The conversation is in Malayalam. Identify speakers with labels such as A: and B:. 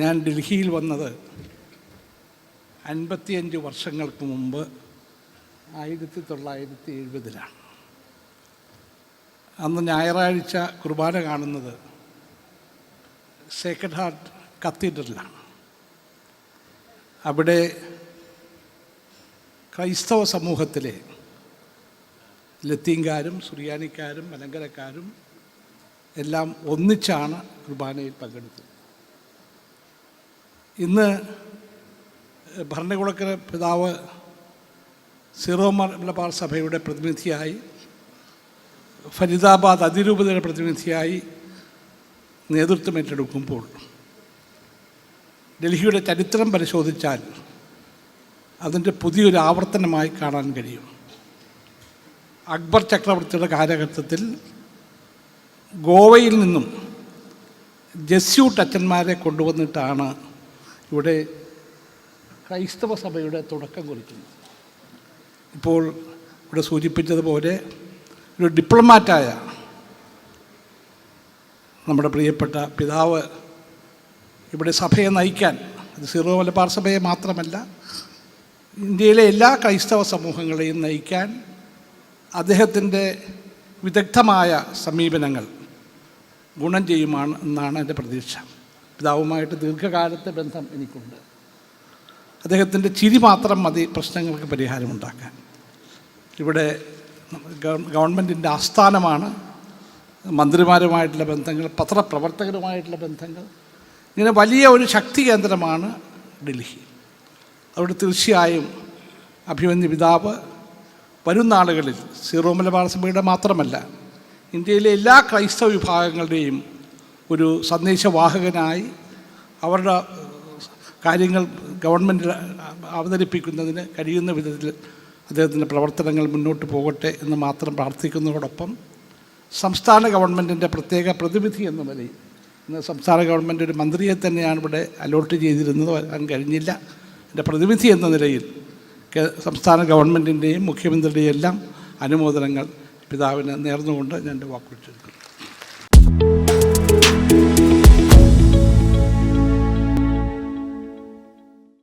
A: ഞാൻ ഡൽഹിയിൽ വന്നത് അൻപത്തിയഞ്ച് വർഷങ്ങൾക്ക് മുമ്പ് ആയിരത്തി തൊള്ളായിരത്തി എഴുപതിലാണ്. അന്ന് ഞായറാഴ്ച കുർബാന കാണുന്നത് സേക്രഡ് ഹാർട്ട് കത്തീഡ്രലാണ് അവിടെ ക്രൈസ്തവ സമൂഹത്തിലെ ലത്തീങ്കാരും സുറിയാനിക്കാരും മലങ്കരക്കാരും എല്ലാം ഒന്നിച്ചാണ് കുർബാനയിൽ പങ്കെടുത്തത്. ഇന്ന് ഭരണകുളക്കര പിതാവ് സീറോ മലബാർ സഭയുടെ പ്രതിനിധിയായി ഫരീദാബാദ് അതിരൂപതയുടെ പ്രതിനിധിയായി നേതൃത്വം ഏറ്റെടുക്കുമ്പോൾ ഡൽഹിയുടെ ചരിത്രം പരിശോധിച്ചാൽ അതിന്റെ പുതിയൊരു ആവർത്തനമായി കാണാൻ കഴിയും. അക്ബർ ചക്രവർത്തിയുടെ കാലഘട്ടത്തിൽ ഗോവയിൽ നിന്നും ജസ്യൂട്ട് അച്ഛന്മാരെ കൊണ്ടുവന്നിട്ടാണ് ഇവിടെ ക്രൈസ്തവ സഭയുടെ തുടക്കം കുറിക്കുന്നു. ഇപ്പോൾ ഇവിടെ സൂചിപ്പിച്ചതുപോലെ ഒരു ഡിപ്ലോമാറ്റായ നമ്മുടെ പ്രിയപ്പെട്ട പിതാവ് ഇവിടെ സഭയെ നയിക്കാൻ അത് സീറോ മലബാർ സഭയെ മാത്രമല്ല ഇന്ത്യയിലെ എല്ലാ ക്രൈസ്തവ സമൂഹങ്ങളെയും നയിക്കാൻ അദ്ദേഹത്തിന്റെ വിദഗ്ധമായ സമീപനങ്ങൾ ഗുണം ചെയ്യുമാണ് എന്നാണ് എന്റെ പ്രതീക്ഷ. പിതാവുമായിട്ട് ദീർഘകാലത്തെ ബന്ധം എനിക്കുണ്ട്. അദ്ദേഹത്തിന്റെ ചിരി മാത്രം മതി പ്രശ്നങ്ങൾക്ക് പരിഹാരമുണ്ടാക്കാൻ. ഇവിടെ ഗവ- ഗവൺമെന്റിന്റെ ആസ്ഥാനമാണ്. മന്ത്രിമാരുമായിട്ടുള്ള ബന്ധങ്ങൾ പത്രപ്രവർത്തകരുമായിട്ടുള്ള ബന്ധങ്ങൾ. ഇങ്ങനെ വലിയ ഒരു ശക്തി കേന്ദ്രമാണ് ഡൽഹി. അവിടെ തീർച്ചയായും അഭിമന്യ പിതാവ് വരും നാളുകളിൽ സീറോ മലബാർ സഭയുടെ മാത്രമല്ല ഇന്ത്യയിലെ എല്ലാ ക്രൈസ്തവ വിഭാഗങ്ങളുടെയും ഒരു സന്ദേശവാഹകനായി അവരുടെ കാര്യങ്ങൾ ഗവൺമെന്റ് അവതരിപ്പിക്കുന്നതിന് കഴിയുന്ന വിധത്തിൽ അദ്ദേഹത്തിന്റെ പ്രവർത്തനങ്ങൾ മുന്നോട്ട് പോകട്ടെ എന്ന് മാത്രം പ്രാർത്ഥിക്കുന്നതോടൊപ്പം സംസ്ഥാന ഗവൺമെന്റിന്റെ പ്രത്യേക പ്രതിവിധി എന്ന നിലയിൽ ഇന്ന് സംസ്ഥാന ഗവൺമെന്റ് ഒരു മന്ത്രിയെ തന്നെയാണ് ഇവിടെ അലോട്ട് ചെയ്തിരുന്നത് വരാൻ കഴിഞ്ഞില്ല. എന്റെ പ്രതിവിധി എന്ന നിലയിൽ സംസ്ഥാന ഗവൺമെന്റിന്റെയും മുഖ്യമന്ത്രിയുടെയും എല്ലാം അനുമോദനങ്ങൾ പിതാവിന് നേർന്നുകൊണ്ട് ഞാൻ എന്റെ വാക്കുകൾ ചുരുക്കുന്നു